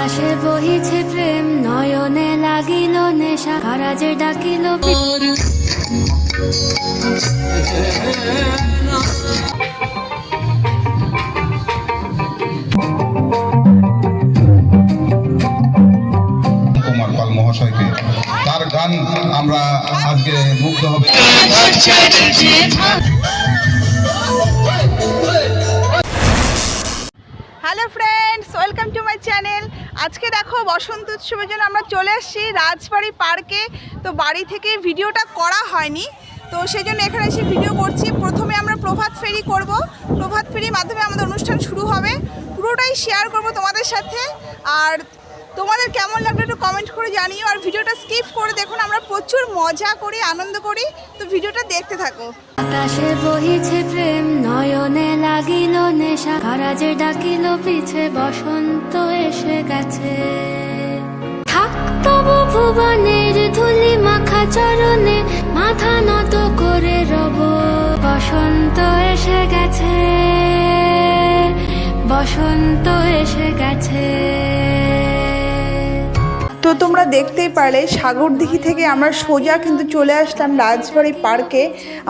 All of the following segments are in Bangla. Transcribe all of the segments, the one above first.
আকাশে বহিছে প্রেম নয়নে লাগিল নেশা কারাজে ডাকিল কুমার পাল মহাশয়কে তার গান আমরা আজকে মুগ্ধ হবে। Hello friends welcome to my channel আজকে দেখো বসন্ত উৎসবের জন্য আমরা চলে এসেছি রাজবাড়ি পার্কে। তো বাড়ি থেকে ভিডিওটা করা হয়নি। তো সেই জন্য এখানে এসে ভিডিও করছি। প্রথমে আমরা প্রভাত ফেরি করব। প্রভাত ফেরির মাধ্যমে আমাদের অনুষ্ঠান শুরু হবে। পুরোটাই শেয়ার করব তোমাদের সাথে। আর তোমাদের কেমন লাগল একটু কমেন্ট করে জানিও। আর ভিডিওটা স্কিপ করে দেখুন, আমরা প্রচুর মজা করি, আনন্দ করি। তো ভিডিওটা দেখতে থাকো। আকাশে বহিছে প্রেম, নয়নে লাগিল নেশা কারাজে ডাকিল পিছে, বসন্ত এসে গেছে। থাক ভুবনের ধুলি মাখা চরণে, মাথা নত করে রব। বসন্ত এসে গেছে, বসন্ত এসে গেছে। তো তোমরা দেখতেই পারলে সাগরদিঘি থেকে আমরা সোজা কিন্তু চলে আসলাম রাজবাড়ি পার্কে।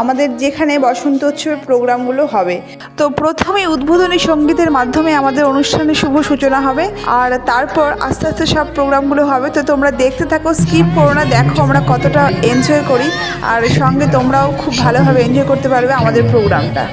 আমাদের যেখানে বসন্ত উৎসবের প্রোগ্রামগুলো হবে। তো প্রথমে উদ্বোধনী সঙ্গীতের মাধ্যমে আমাদের অনুষ্ঠানের শুভ সূচনা হবে। আর তারপর আস্তে আস্তে সব প্রোগ্রামগুলো হবে। তো তোমরা দেখতে থাকো, স্কিপ করো না, দেখো আমরা কতটা এনজয় করি। আর সঙ্গে তোমরাও খুব ভালোভাবে এনজয় করতে পারবে আমাদের প্রোগ্রামটা।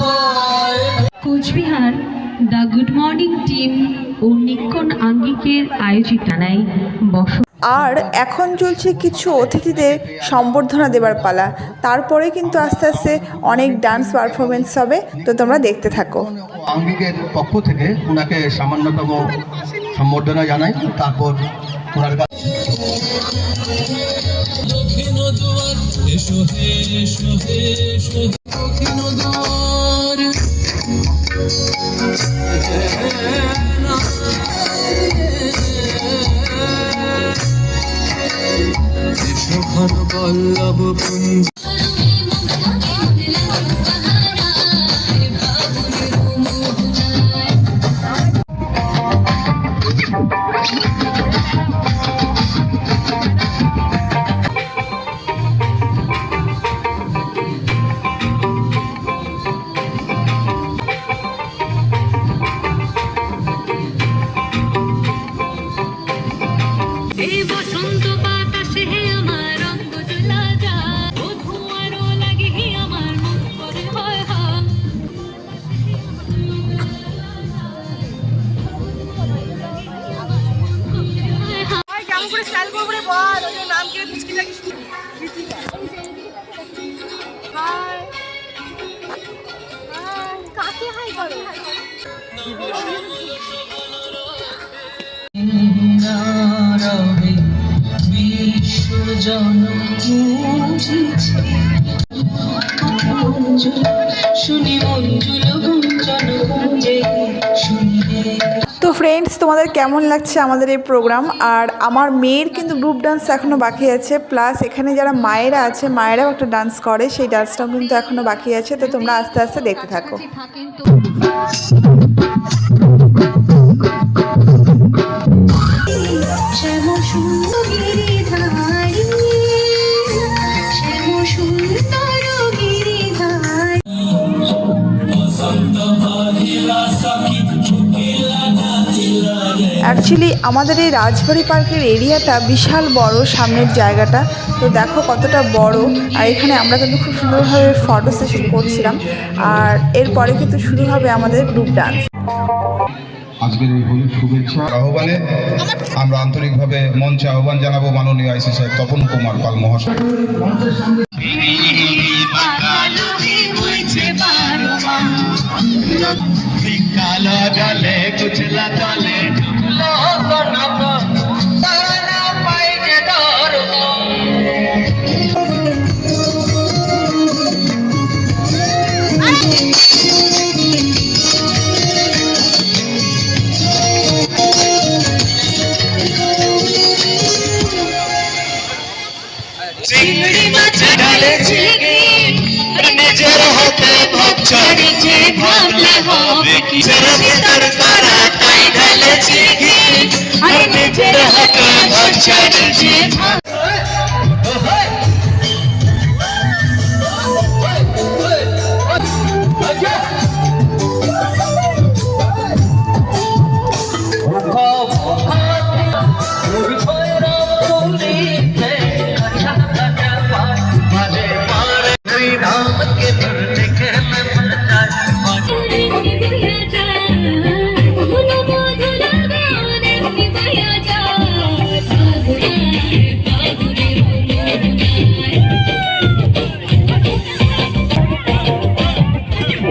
পায় Cooch Behar the good morning team ও নিক্ষণ আঙ্গিকের আয়োজিত জানাই বস আর এখন চলছে কিছু অতিথিদের সম্বর্ধনা দেবার পালা। তারপরে কিন্তু আস্তে আস্তে অনেক ডান্স পারফরমেন্স হবে তো তোমরা দেখতে থাকো। আঙ্গিকের পক্ষ থেকে ওনাকে সামান্যতম সম্বর্ধনা জানাই তারপর ওনার বল্লভ বিশ্বজন কেমন লাগছে আমাদের এই প্রোগ্রাম আর আমার মেয়ের কিন্তু গ্রুপ ডান্স এখনও বাকি আছে প্লাস এখানে যারা মায়েরা আছে, মায়েরাও একটা ডান্স করে, সেই ডান্সটাও কিন্তু এখনও বাকি আছে, তো তোমরা আস্তে আস্তে দেখতে থাকো। অ্যাকচুয়ালি আমাদের এই রাজবাড়ি পার্কের এরিয়াটা বিশাল বড় সামনের জায়গাটা। তো দেখো কতটা বড়। আর এখানে আমরা কিন্তু খুব সুন্দরভাবে ফটো সেশন করছিলাম। আর এরপরে কিন্তু শুরু হবে আমাদের গ্রুপ ডান্স আজকের এই হোলির শুভেচ্ছা। আহ্বানে আমরা আন্তরিকভাবে মঞ্চে আহ্বান জানাব মাননীয় আইসি সাহেব তপন কুমার পাল মহাশয়। মাছ ঢালেছে নিজের হতে ভচ্ছর যে ভাবলে হবে কি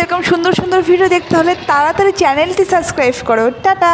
এরকম সুন্দর সুন্দর ভিডিও দেখতে হলে তাড়াতাড়ি চ্যানেলটি সাবস্ক্রাইব করো। টাটা!